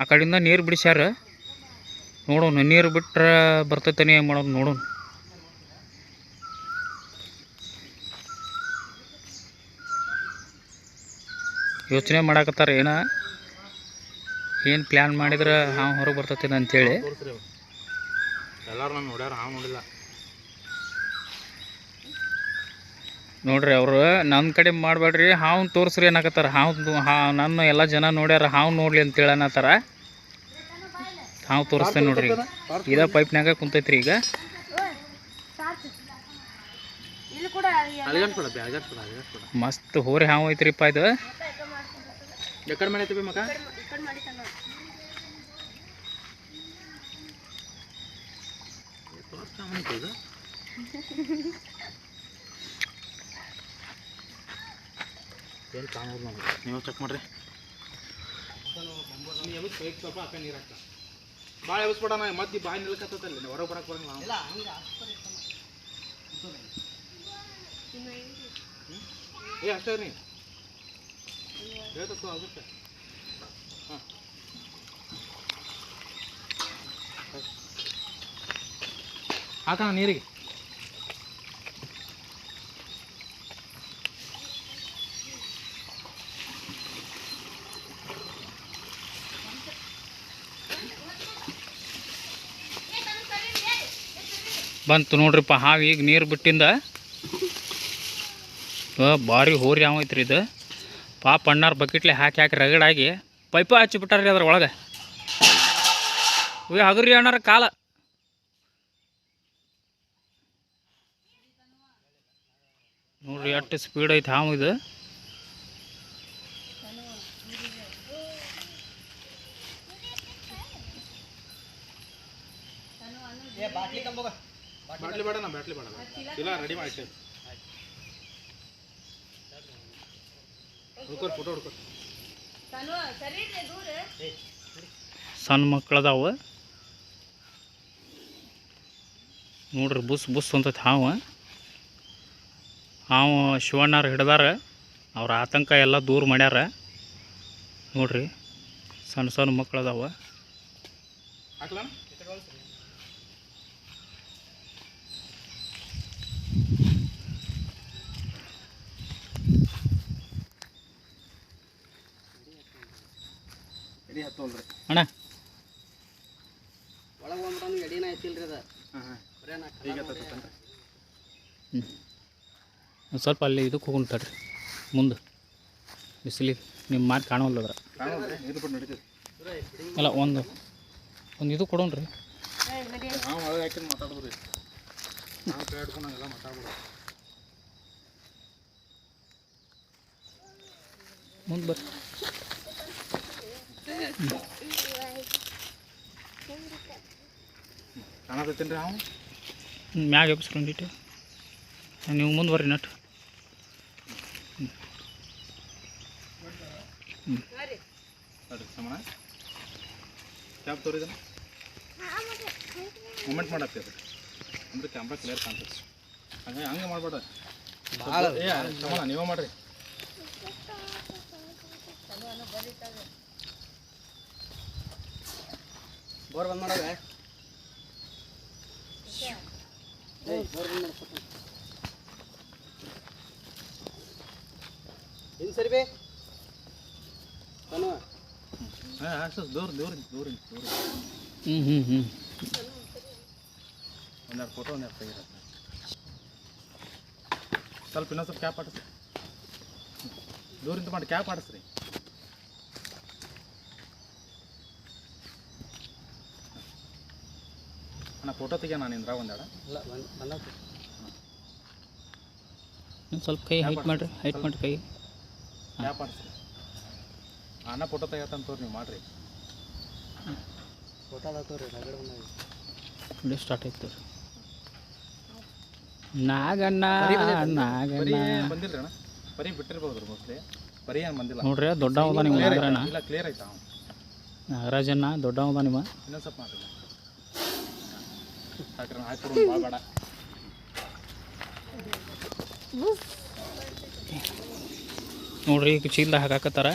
ಆ ಕಡೆಯಿಂದ ನೀರು ಬಿಡಿಸ್ಯಾರ. ನೋಡೋಣ ನೀರು ಬಿಟ್ಟರೆ ಬರ್ತೈತೇನೆ ಏನು ಮಾಡೋಣ ನೋಡೋಣ. ಯೋಚನೆ ಮಾಡಾಕತ್ತಾರ ಏನ? ಏನು ಪ್ಲ್ಯಾನ್ ಮಾಡಿದ್ರೆ ಹಾವು ಹೊರಗೆ ಬರ್ತೈತೇನೆ ಅಂತೇಳಿ. ಎಲ್ಲರೂ ನಾನು ನೋಡ್ಯಾರ ಹಾವು ನೋಡಿಲ್ಲ. ನೋಡ್ರಿ ಅವರು ನನ್ನ ಕಡೆ ಮಾಡಬೇಡ್ರಿ ಹಾವು ತೋರಿಸ್ರಿ ಅನ್ನಕತ್ತಾರ. ಹಾವು ಹಾ ನನ್ನ ಎಲ್ಲ ಜನ ನೋಡ್ಯಾರ ಹಾವು ನೋಡ್ಲಿ ಅಂತೇಳಿ ಹೇಳನತ್ತಾರ ಹಾವು ತೋರಿಸ್ತೇನೆ ನೋಡ್ರಿ. ಇದ ಪೈಪ್ನಾಗ ಕುಂತೈತ್ರಿ ಈಗ. ಮಸ್ತ್ ಹೋರಿ ಹಾವು ಐತ್ರಿಪ್ಪ ಇದು. ನೀವು ಚೆಕ್ ಮಾಡ್ರಿ. ಸ್ವಲ್ಪ ಹಾಕ ಭಾಳ ಎಬ್ಬಿಸ್ಬೇಡ ಮದ್ದಿ ಮತ್ತೆ ಬಾಯಿ ನಿಲ್ಕತ್ತಲ್ಲಿ ಹೊರಗೆ ಬರಕ್ಕೆ ಬರಂಗಿಲ್ಲ. ಏ ಅಷ್ಟೇ ರೀ. ಹೇಳ್ತಕ್ಕೂ ಆಗುತ್ತೆ. ಹಾಂ. ಹಾಕೋಣ ನೀರಿಗೆ. ಬಂತು ನೋಡ್ರಿಪ್ಪ ಹಾವು ಈಗ ನೀರು ಬಿಟ್ಟಿಂದ. ಭಾರಿ ಹೋರಿ ಯಾವ ಐತ್ರಿ ಇದು. ಪಾಪ ಅಣ್ಣಾರು ಬಕೆಟ್ಲೆ ಹಾಕಿ ಹಾಕಿ ರಗಡಾಗಿ ಪೈಪ ಹಚ್ಚಿಬಿಟ್ಟಾರ್ರಿ ಅದ್ರ ಒಳಗೆ ಇವ್ ಹಗರಿ ಅಣ್ಣಾರ ಕಾಲ. ನೋಡ್ರಿ ಎಷ್ಟು ಸ್ಪೀಡ್ ಐತೆ ಹಾವು ಇದು. ಬಾಟ್ಲಿ ಬೇಡ ನಾ ಬಾಟ್ಲಿ ಬೇಡ ಇಲ್ಲ ರೆಡಿ ಮಾಡಿ ಹುಡ್ಕೋರಿ ಫೋಟೋ ಹುಡ್ಕೋರಿ. ತನು ಸರಿ ದೂರ. ಸಣ್ಣ ಮಕ್ಕಳದಾವ. ನೋಡ್ರಿ ಬುಸ್ ಬುಸ್ ಅಂತೈತಿ ಹಾವ. ಹಾವು ಶಿವಣ್ಣವ್ರು ಹಿಡ್ದಾರ. ಅವ್ರ ಆತಂಕ ಎಲ್ಲ ದೂರ ಮಾಡ್ಯಾರ. ನೋಡ್ರಿ ಸಣ್ಣ ಸಣ್ಣ ಮಕ್ಕಳದಾವ. ಅಣ್ಣ. ಒಳಗೆ ಎಡಿನ ಐತಿಲ್ರಿ ಅದ. ಹ್ಞೂ ಸ್ವಲ್ಪ ಅಲ್ಲಿ ಇದಕ್ಕೆ ಹೋಗೋಣ ತಡ್ರಿ. ಮುಂದೆ. ಬಿಸಿಲಿಗೆ. ನಿಮ್ಮ ಮಾತು ಕಾಣೋಲ್ಲ ಅದ್ರ ಅಲ್ಲ ಒಂದು. ಒಂದು ಇದು ಕೊಡೋಣ್ರಿ. ನಾವು ಕೈ ಹಿಡ್ಕೊಂಡು ಹಂಗೆಲ್ಲ ಮಾತಾಡ್ಬೋದು ಮುಂದೆ ಬರ್ರಿ ಕಾಣತೈತೇನ್ರಿ ನಾವು ಮ್ಯಾಗ ಎಬ್ಸ್ಕೊಂಡಿಟ್ಟು ನೀವು ಮುಂದೆ ಬರ್ರಿ ನಟ್ ಕ್ಯಾಬ್ ತೋರಿದನ ಮೂಮೆಂಟ್ ಮಾಡತ್ತಿ ಅಂದ್ರೆ ಕ್ಯಾಮ್ರಾ ಕ್ಲಿಯರ್ ಕಾಣ್ತೈತಿ ಹಂಗೆ ಹಂಗೆ ಮಾಡಬೇಡ. ಭಾಳ ಏ ಸಮಣ ನೀವೇ ಮಾಡ್ರಿ. ಬೋರ್ ಬಂದ್ ಮಾಡ್ಕೊತ ಹಿಂಗೆ ಸರಿ ಬೇ. ಹಾಂ ದೂರ ದೂರ ದೂರ ದೂರ. ಹ್ಞೂ ಹ್ಞೂ ಹ್ಞೂ ಒಂದೆರಡು ಫೋಟೋ ಒಂದೆರಡು ತೆಗಿರತ್ತೆ ಸ್ವಲ್ಪ ಇನ್ನೊಂದು ಸ್ವಲ್ಪ ಕ್ಯಾಪ್ ಆಡಿಸ್ರಿ ದೂರಿಂದ ಮಾಡಿ ಕ್ಯಾಪ್ ಆಡಿಸ್ರಿ ಅಣ್ಣ ಫೋಟೋ ತೆಗಿಯ ನಾನು ಇಂದ್ರ ಒಂದೆರಡು. ಒಂದು ಸ್ವಲ್ಪ ಕೈ ಹೈಟ್ ಮಾಡಿರಿ ಹೈಟ್ ಮಾಡಿರಿ ಕೈ. ಕ್ಯಾಪ್ ಆಡಿಸ್ರಿ ಅಣ್ಣ ಫೋಟೋ ತೆಗಿಯತ್ತಂತ ತೋರಿ ನೀವು ಮಾಡಿರಿ. ಫೋಟೋ ತೋರಿ ಸ್ಟಾರ್ಟ್ ಆಯ್ತು ರೀ ನಾಗಣ್ಣ ನಾಗಣ್ಣ. ಬರೀ ಬಿಟ್ಟಿರ್ಬೋದು ಮೋಸ್ಟ್ಲಿ ಬರೀ ಏನು ಬಂದಿಲ್ಲ. ನೋಡ್ರಿ ದೊಡ್ಡ ಹೌದಾ ನಿಮ್ಮ ನಾಗರಣ್ಣ ಇಲ್ಲ ಕ್ಲಿಯರ್ ಆಯ್ತಾ? ನಾಗರಾಜಣ್ಣ ದೊಡ್ಡ ಹೌದಾ ನಿಮ್ಮ? ಇನ್ನೊಂದು ಸ್ವಲ್ಪ ಮಾಡಿಲ್ಲ ಹಾಕ್ರಿ ಹಾಕ್ಬಿಡು ಭಾಳ ಬೇಡ. ನೋಡ್ರಿ ಈಗ ಚೀಲ ಹಾಕಾಕತ್ತಾರ.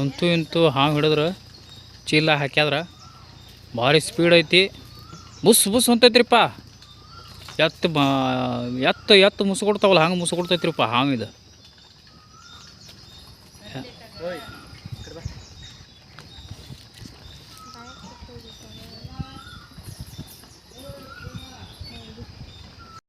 ಅಂತೂ ಇಂತೂ ಹಾಂಗೆ ಹಿಡಿದ್ರೆ ಚೀಲ ಹಾಕ್ಯಾದ್ರೆ ಭಾರಿ ಸ್ಪೀಡ್ ಐತಿ. ಬುಸ್ ಬುಸ್ ಹೊಂತೈತ್ರಿಪ್ಪ. ಎತ್ತು ಬಾ ಎತ್ತು ಎತ್ತು ಮುಸು ಕೊಡ್ತಾವಲ್ಲ, ಹಂಗೆ ಮುಸು ಕೊಡ್ತೈತ್ರಿಪ್ಪ ಹಾವಿದು